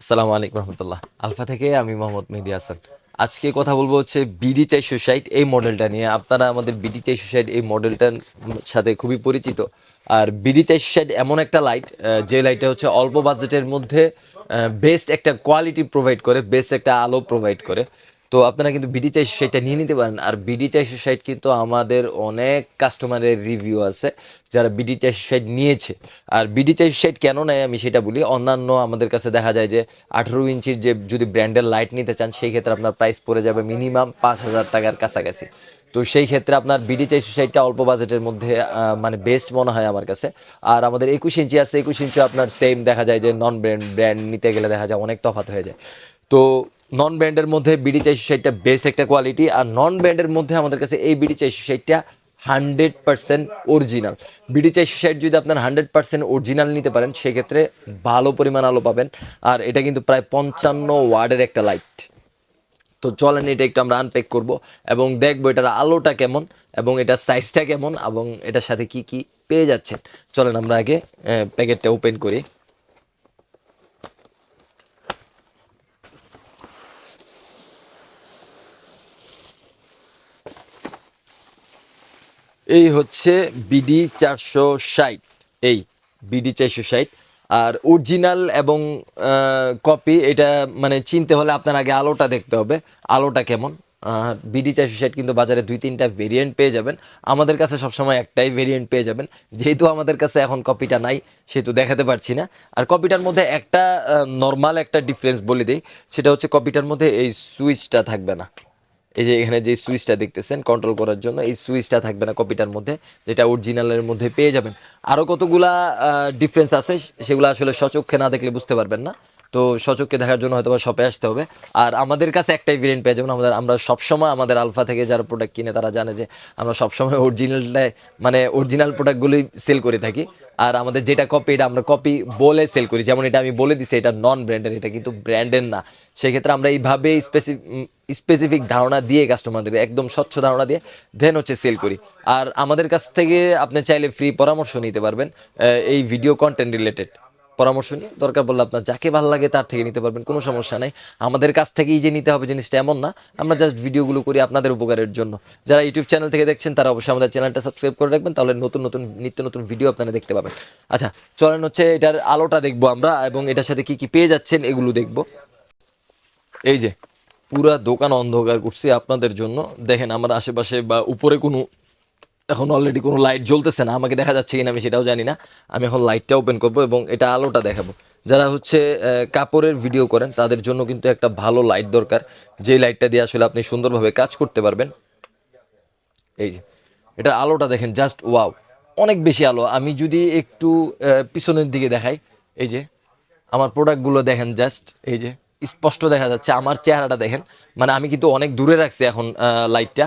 আসসালামু আলাইকুম রহমতুল্লাহ। আলফা থেকে আমি মোহাম্মদ মেহদি হাসান। আজকে কথা বলব হচ্ছে বিডি চারশো ষাট এই মডেলটা নিয়ে। আপনারা আমাদের বিডি চারশো ষাট এই মডেলটার সাথে খুবই পরিচিত। আর বিডি চারশো ষাট এমন একটা লাইট যে লাইটটা হচ্ছে অল্প বাজেটের মধ্যে বেস্ট একটা কোয়ালিটি প্রোভাইড করে বেস্ট একটা আলো প্রোভাইড করে। তো আপনারা কিন্তু বিডি চারশো ষাটটা নিয়ে নিতে পারেন। আর বিডি চারশো ষাট কিন্তু আমাদের অনেক কাস্টমারের রিভিউ আছে, যারা বিডি চারশো ষাট নিয়েছে। আর বিডি চারশো ষাট কেন নেয় আমি সেটা বলি, অন্যান্য আমাদের কাছে দেখা যায় যে আঠেরো ইঞ্চির যে যদি ব্র্যান্ডের লাইট নিতে চান, সেই ক্ষেত্রে আপনার প্রাইস পড়ে যাবে মিনিমাম পাঁচ হাজার টাকার কাছাকাছি। তো সেই ক্ষেত্রে আপনার বিডি চারশো ষাটটা অল্প বাজেটের মধ্যে মানে বেস্ট মনে হয় আমার কাছে। আর আমাদের একুশ ইঞ্চি আছে, একুশ ইঞ্চি আপনার সেম দেখা যায় যে নন ব্র্যান্ড ব্র্যান্ড নিতে গেলে দেখা যায় অনেক তফাৎ হয়ে যায়। তো নন ব্র্যান্ডের মধ্যে বিডি চারশো ষাটটা বেস্ট একটা কোয়ালিটি আর নন ব্র্যান্ডের মধ্যে আমাদের কাছে এই বিডি চারশো ষাটটা হান্ড্রেড পার্সেন্ট অরিজিনাল বিডি চারশো ষাট যদি আপনার হান্ড্রেড পার্সেন্ট অরিজিনাল নিতে পারেন, সেক্ষেত্রে ভালো পরিমাণ আলো পাবেন। আর এটা কিন্তু প্রায় পঞ্চান্ন ওয়ার্ডের একটা লাইট তো চলেন এটা একটু আমরা আনপ্যাক করব এবং দেখব এটার আলোটা কেমন এবং এটার সাইজটা কেমন এবং এটার সাথে কি কি পেয়ে যাচ্ছেন। চলেন আমরা আগে প্যাকেটটা ওপেন করি। এই হচ্ছে বিডি চারশো ষাট, এই বিডি চারশো ষাট। আর অরিজিনাল এবং কপি এটা মানে চিনতে হলে আপনার আগে আলোটা দেখতে হবে। আলোটা কেমন? বিডি চারশো ষাট কিন্তু বাজারে দুই তিনটা ভেরিয়েন্ট পেয়ে যাবেন। আমাদের কাছে সবসময় একটাই ভেরিয়েন্ট পেয়ে যাবেন। যেহেতু আমাদের কাছে এখন কপিটা নাই, সেহেতু দেখাতে পারছি না। আর কপিটার মধ্যে একটা নর্মাল একটা ডিফারেন্স বলে দিই। সেটা হচ্ছে কপিটার মধ্যে এই সুইচটা থাকবে না। এই যে এখানে যে সুইচটা দেখতেছেন কন্ট্রোল করার জন্য এই সুইচটা থাকবে না কপিটার মধ্যে, যেটা অরিজিনালের মধ্যে পেয়ে যাবেন। আরও কতগুলা ডিফারেন্স আছে, সেগুলো আসলে সচক্ষে না দেখলে বুঝতে পারবেন না। তো সচক্ষে দেখার জন্য হয়তো শপে আসতে হবে। আর আমাদের কাছে একটাই ভেরিয়েন্ট পেয়ে যাবেন, আমাদের, আমরা সবসময় আমাদের আলফা থেকে যারা প্রোডাক্ট কিনে, তারা জানে যে আমরা সবসময় অরিজিনালটাই মানে অরিজিনাল প্রোডাক্টগুলোই সেল করে থাকি। আর আমাদের যেটা কপি এটা আমরা কপি বলে সেল করি। যেমন এটা আমি বলে দিছি, এটা নন ব্র্যান্ডের এটা কিন্তু ব্র্যান্ডের না। সেক্ষেত্রে আমরা এইভাবে স্পেসিফিক ধারণা দিয়ে কাস্টমারদের একদম স্বচ্ছ ধারণা দিয়ে দেন হচ্ছে সেল করি। আর আমাদের কাছ থেকে আপনি চাইলে ফ্রি পরামর্শ নিতে পারবেন এই ভিডিও কন্টেন্ট রিলেটেড পরামর্শ নিয়ে দরকার পড়লে আপনার যাকে ভালো লাগে তার থেকে নিতে পারবেন, কোনো সমস্যা নেই। আমাদের কাছ থেকেই যে নিতে হবে জিনিসটা এমন না, আমরা জাস্ট ভিডিওগুলো করি আপনাদের উপকারের জন্য। যারা ইউটিউব চ্যানেল থেকে দেখছেন, তারা অবশ্যই আমাদের চ্যানেলটা সাবস্ক্রাইব করে রাখবেন, তাহলে নতুন নতুন, নিত্য নতুন ভিডিও আপনারা দেখতে পাবেন। আচ্ছা চলেন হচ্ছে এটার আলোটা দেখব আমরা, এবং এটার সাথে কি কি পেয়ে যাচ্ছেন এগুলো দেখব। এই যে, পুরা দোকান অন্ধকার করছি আপনাদের জন্য। দেখেন, আমার আশেপাশে বা উপরে কোনো এখন অলরেডি কোনো লাইট জ্বলতেছে না, আমাকে দেখা যাচ্ছে কিনা আমি সেটাও জানি না। আমি এখন লাইটটা ওপেন করব এবং এটা আলোটা দেখাবো। যারা হচ্ছে কাপড়ের ভিডিও করেন, তাদের জন্য কিন্তু একটা ভালো লাইট দরকার। যে লাইটটা দিয়ে আসলে আপনি সুন্দরভাবে কাজ করতে পারবেন। এই যে, এটা আলোটা দেখেন জাস্ট ওয়াও অনেক বেশি আলো। আমি যদি একটু পিছনের দিকে দেখাই, এই যে, আমার প্রোডাক্টগুলো দেখেন জাস্ট এই যে, স্পষ্ট দেখা যাচ্ছে। আমার চেহারাটা দেখেন। মানে আমি কিন্তু অনেক দূরে রাখছি এখন লাইটটা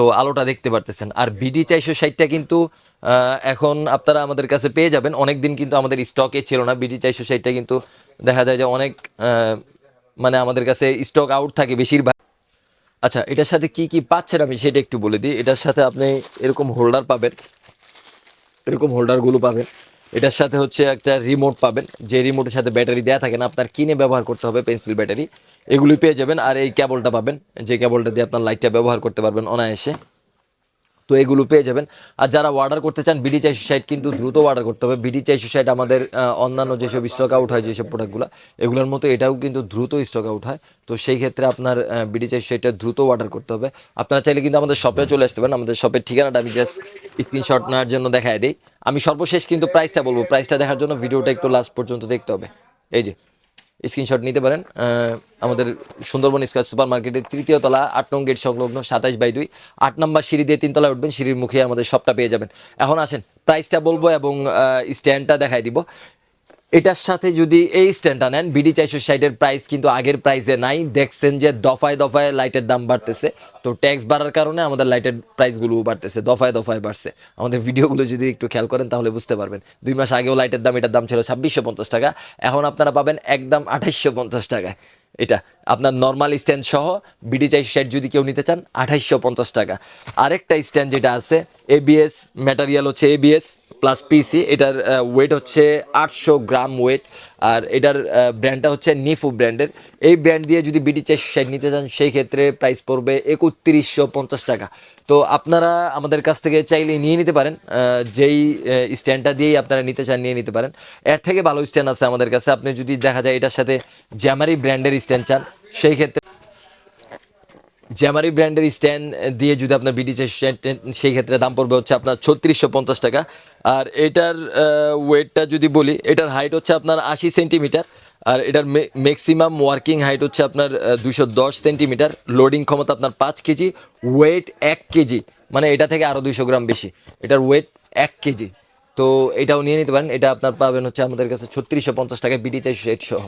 তো আলোটা দেখতে পারতেছেন। আর বিডি চারশো ষাটটা কিন্তু এখন আপনারা আমাদের কাছে পেয়ে যাবেন। অনেক দিন কিন্তু আমাদের স্টকে ছিল না। বিডি চারশো ষাটটা কিন্তু দেখা যায় যে অনেক আহ, মানে আমাদের কাছে স্টক আউট থাকে বেশিরভাগ। আচ্ছা এটার সাথে কি কি পাচ্ছেন আমি সেটা একটু বলে দিই। এটার সাথে আপনি এরকম হোল্ডার পাবেন। এরকম হোল্ডারগুলো পাবেন। এটার সাথে হচ্ছে একটা রিমোট পাবেন। যে রিমোটের সাথে ব্যাটারি দেওয়া থাকে না, আপনার কিনে ব্যবহার করতে হবে পেন্সিল ব্যাটারি এগুলি পেয়ে যাবেন, আর এই কেবলটা পাবেন। যে কেবলটা দিয়ে আপনার লাইটটা ব্যবহার করতে পারবেন অনায়াসে। তো এগুলো পেয়ে যাবেন। আর যারা অর্ডার করতে চান বিডি চারশো ষাট কিন্তু দ্রুত অর্ডার করতে হবে। বিডি চারশো ষাট আমাদের অন্যান্য যেসব স্টক আউট হয়, যেসব প্রোডাক্টগুলো এগুলোর মতো এটাও কিন্তু দ্রুত স্টক আউট হয়। তো সেই ক্ষেত্রে আপনার বিডি চারশো ষাটটা দ্রুত অর্ডার করতে হবে। আপনারা চাইলে কিন্তু আমাদের শপে চলে আসতে পারেন। আমাদের শপের ঠিকানাটা আমি জাস্ট স্ক্রিনশট নেওয়ার জন্য দেখায় দিই। আমি সর্বশেষ কিন্তু প্রাইসটা বলব। প্রাইসটা দেখার জন্য ভিডিওটা একটু লাস্ট পর্যন্ত দেখতে হবে। এই যে স্ক্রিনশট নিতে পারেন। আমাদের সুন্দরবন স্কোয়ার সুপার মার্কেটের তৃতীয় তলা, আট নং গেট সংলগ্ন সাতাইশ বাই দুই। আট নম্বর সিঁড়ি দিয়ে তিনতলায় উঠবেন, সিঁড়ির মুখে আমাদের সবটা পেয়ে যাবেন। এখন আসেন প্রাইসটা বলব এবং স্ট্যান্ডটা দেখাই দিব। এটার সাথে যদি এই স্ট্যান্ডটা নেন বিডি চারশো ষাটের প্রাইস কিন্তু আগের প্রাইসে নাই। দেখছেন যে দফায় দফায় লাইটের দাম বাড়তেছে। তো ট্যাক্স বাড়ার কারণে আমাদের লাইটের প্রাইসগুলো বাড়তেছে, দফায় দফায় বাড়ছে। আমাদের ভিডিওগুলো যদি একটু খেয়াল করেন তাহলে বুঝতে পারবেন। দুই মাস আগেও লাইটের দাম, এটার দাম ছিল ছাব্বিশশো পঞ্চাশ টাকা। এখন আপনারা পাবেন একদম আঠাইশশো পঞ্চাশ টাকায়। এটা আপনার নর্মাল স্ট্যান্ড সহ বিডি ষাট যদি কেউ নিতে চান, আঠাইশশো পঞ্চাশ টাকা। আরেকটা স্ট্যান্ড যেটা আছে এবিএস ম্যাটারিয়াল হচ্ছে এবিএস প্লাস পিসি এটার ওয়েট হচ্ছে আটশো গ্রাম ওয়েট আর এটার ব্র্যান্ডটা হচ্ছে নিফু ব্র্যান্ডের এই ব্র্যান্ড দিয়ে যদি বিডি চারশো ষাট নিতে চান, সেই ক্ষেত্রে প্রাইস পড়বে একত্রিশশো পঞ্চাশ টাকা। তো আপনারা আমাদের কাছ থেকে চাইলে নিয়ে নিতে পারেন যেই স্ট্যান্ডটা দিয়েই আপনারা নিতে চান, নিয়ে নিতে পারেন। এর থেকে ভালো স্ট্যান্ড আছে আমাদের কাছে। আপনি যদি দেখা যায় এটার সাথে জ্যামারি ব্র্যান্ডের স্ট্যান্ড চান সেই ক্ষেত্রে জ্যামারি ব্র্যান্ডের স্ট্যান্ড দিয়ে যদি আপনার বিডি সেই ক্ষেত্রে দাম পড়বে হচ্ছে আপনার ছত্রিশশো পঞ্চাশ টাকা। আর এটার ওয়েটটা যদি বলি, এটার হাইট হচ্ছে আপনার আশি সেন্টিমিটার, আর এটার ম্যাক্সিমাম ওয়ার্কিং হাইট হচ্ছে আপনার দুশো দশ সেন্টিমিটার। লোডিং ক্ষমতা আপনার পাঁচ কেজি ওয়েট এক কেজি মানে এটা থেকে আরও দুইশো গ্রাম বেশি। এটার ওয়েট এক কেজি। তো এটাও নিয়ে নিতে পারেন। এটা আপনার পাবেন হচ্ছে আমাদের কাছে ছত্রিশশো পঞ্চাশ টাকায় বিডি চাইশো ষাট সহ।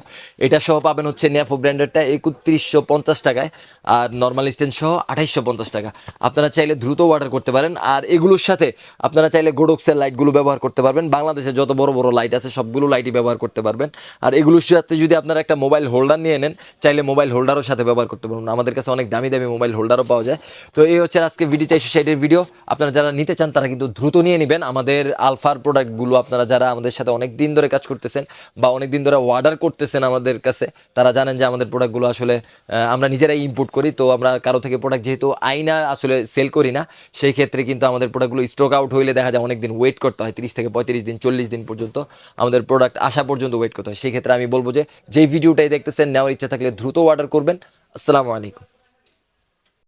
এটা সহ পাবেন হচ্ছে ন্যাফো ব্র্যান্ডেডটা একত্রিশশো পঞ্চাশ টাকায় আর নর্মাল স্ট্যান্ড সহ আঠাইশশো পঞ্চাশ টাকা। আপনারা চাইলে দ্রুত অর্ডার করতে পারেন আর এগুলোর সাথে আপনারা চাইলে গোডক্সের লাইটগুলো ব্যবহার করতে পারবেন। বাংলাদেশে যত বড় বড় লাইট আছে সবগুলো লাইটই ব্যবহার করতে পারবেন। আর এগুলোর সাথে যদি আপনারা একটা মোবাইল হোল্ডার নিয়ে নেন, চাইলে মোবাইল হোল্ডারও সাথে ব্যবহার করতে পারবেন। আমাদের কাছে অনেক দামি দামি মোবাইল হোল্ডারও পাওয়া যায়। তো এই হচ্ছে আজকে বিডি চাইশো ষাটের ভিডিও আপনারা যারা নিতে চান, তারা কিন্তু দ্রুত নিয়ে নেবেন। আমাদের আলফার প্রোডাক্টগুলো আপনারা যারা আমাদের সাথে অনেক দিন ধরে কাজ করতেছেন বা অনেক দিন ধরে অর্ডার করতেছেন আমাদের কাছে, তারা জানেন যে আমাদের প্রোডাক্টগুলো আসলে আমরা নিজেরাই ইম্পোর্ট করি। তো আমরা কারও থেকে প্রোডাক্ট যেহেতু আইনা আসলে সেল করি না, সেই ক্ষেত্রে কিন্তু আমাদের প্রোডাক্টগুলো স্টক আউট হইলে দেখা যায় অনেক দিন ওয়েট করতে হয়, তিরিশ থেকে পঁয়ত্রিশ দিন, চল্লিশ দিন পর্যন্ত আমাদের প্রোডাক্ট আসা পর্যন্ত ওয়েট করতে হয়। সেই ক্ষেত্রে আমি বলব যে, যেই ভিডিওটাই দেখতেছেন, নেওয়ার ইচ্ছা থাকলে দ্রুত অর্ডার করবেন। আসসালামু আলাইকুম।